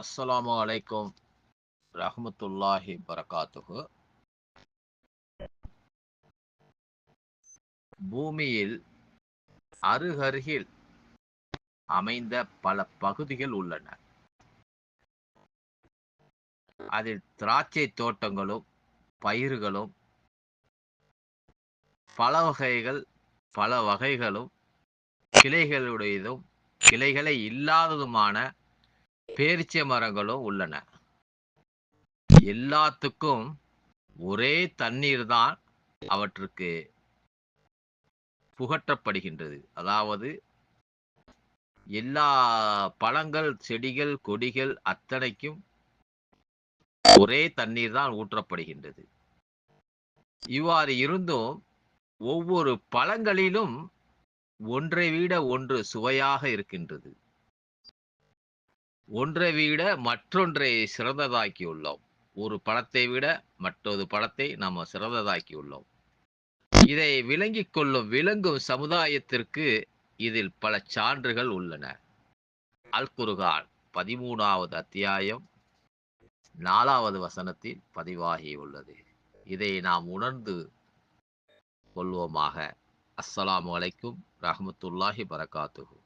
அஸ்ஸலாமு அலைக்கும் ரஹமத்துல்லாஹி பரகாத்துகு பூமியில் அருகருகில் அமைந்த பல பகுதிகள் உள்ளன. அதில் திராட்சை தோட்டங்களும் பயிர்களும் பல வகைகள் பல வகைகளும் கிளைகளுடையதும் கிளைகளை இல்லாததுமான பேரிச்சை மரங்களும் உள்ளன. எல்லாத்துக்கும் ஒரே தண்ணீர் தான் அவற்றுக்கு புகற்றப்படுகின்றது. அதாவது எல்லா பழங்கள் செடிகள் கொடிகள் அத்தனைக்கும் ஒரே தண்ணீர் தான் ஊற்றப்படுகின்றது. இவ்வாறு இருந்தும் ஒவ்வொரு பழங்களிலும் ஒன்றை விட ஒன்று சுவையாக இருக்கின்றது. ஒன்றை விட மற்றொன்றை சிறந்ததாக்கி உள்ளோம் ஒரு படத்தை விட மற்றொரு படத்தை நாம் சிறந்ததாக்கி உள்ளோம் இதை விளங்கிக் கொள்ளும் விளங்கும் சமுதாயத்திற்கு இதில் பல சான்றுகள் உள்ளன. அல் குருகான் பதிமூணாவது அத்தியாயம் நாலாவது வசனத்தில் பதிவாகியுள்ளது இதை நாம் உணர்ந்து கொள்வோமாக. அஸ்ஸலாமு அலைக்கும் ரஹமத்துல்லாஹி பரகாத்துஹு.